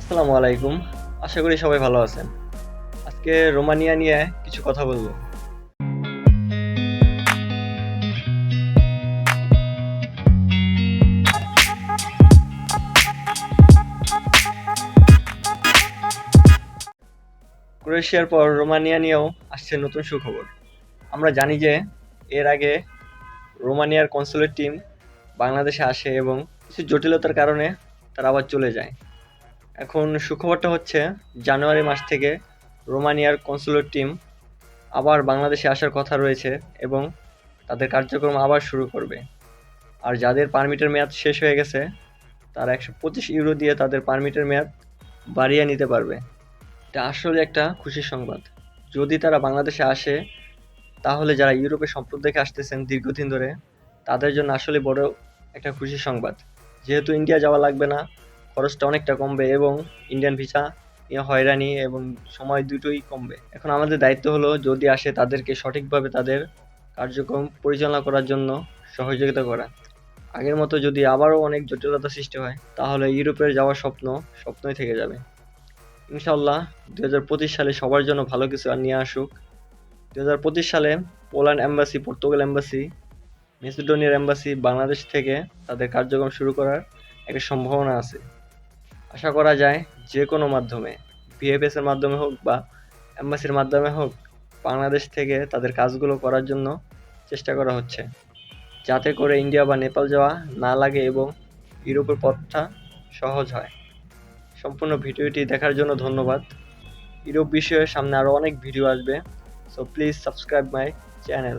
আসসালামু আলাইকুম। আশা করি সবাই ভালো আছেন। আজকে রোমানিয়া নিয়ে কিছু কথা বলব। ক্রোয়েশিয়ার পর রোমানিয়া নিয়েও আসছে নতুন সুখবর। আমরা জানি যে এর আগে রোমানিয়ার কনসুলেট টিম বাংলাদেশে আসে এবং কিছু জটিলতার কারণে তারা আবার চলে যায়। এখন সুখবরটা হচ্ছে, জানুয়ারি মাস থেকে রোমানিয়ার কনসুলেট টিম আবার বাংলাদেশে আসার কথা রয়েছে এবং তাদের কার্যক্রম আবার শুরু করবে। আর যাদের পারমিটের মেয়াদ শেষ হয়ে গেছে, তারা একশো পঁচিশ ইউরো দিয়ে তাদের পারমিটের মেয়াদ বাড়িয়ে নিতে পারবে। এটা আসলে একটা খুশির সংবাদ। যদি তারা বাংলাদেশে আসে, তাহলে যারা ইউরোপে সম্পদ দেখে আসতেছেন দীর্ঘদিন ধরে, তাদের জন্য আসলে বড় একটা খুশির সংবাদ। যেহেতু ইন্ডিয়া যাওয়া লাগবে না খরচটা অনেকটা কমবে এবং ইন্ডিয়ান ভিসা হয়রানি এবং সময় দুটোই কমবে। এখন আমাদের দায়িত্ব হলো যদি আসে তাদেরকে সঠিকভাবে তাদের কার্যক্রম পরিচালনা করার জন্য সহযোগিতা করা। আগের মতো যদি আবারও অনেক জটিলতা সৃষ্টি হয়, তাহলে ইউরোপের যাওয়ার স্বপ্ন স্বপ্নই থেকে যাবে। ইনশাল্লাহ দু হাজার পঁচিশ সালে সবার জন্য ভালো কিছু আর নিয়ে আসুক। দু হাজার পঁচিশ সালে পোল্যান্ড এম্বাসি, পর্তুগাল এম্বাসি, মেসিডোনিয়ার এম্বাসি, বাংলাদেশ থেকে তাদের কার্যক্রম শুরু করার একটা সম্ভাবনা আছে। আশা করা যায় যে কোনো মাধ্যমে ভিএফএস এর মাধ্যমে হোক বা এম্বাসির মাধ্যমে হোক, বাংলাদেশ থেকে তাদের কাজগুলো করার জন্য চেষ্টা করা হচ্ছে। যাতে করে ইন্ডিয়া বা নেপাল যাওয়া না লাগে এবং ইউরোপের পথটা সহজ হয়। সম্পূর্ণ ভিডিওটি দেখার জন্য ধন্যবাদ। ইউরোপ বিষয়ে সামনে আরও অনেক ভিডিও আসবে so please subscribe my channel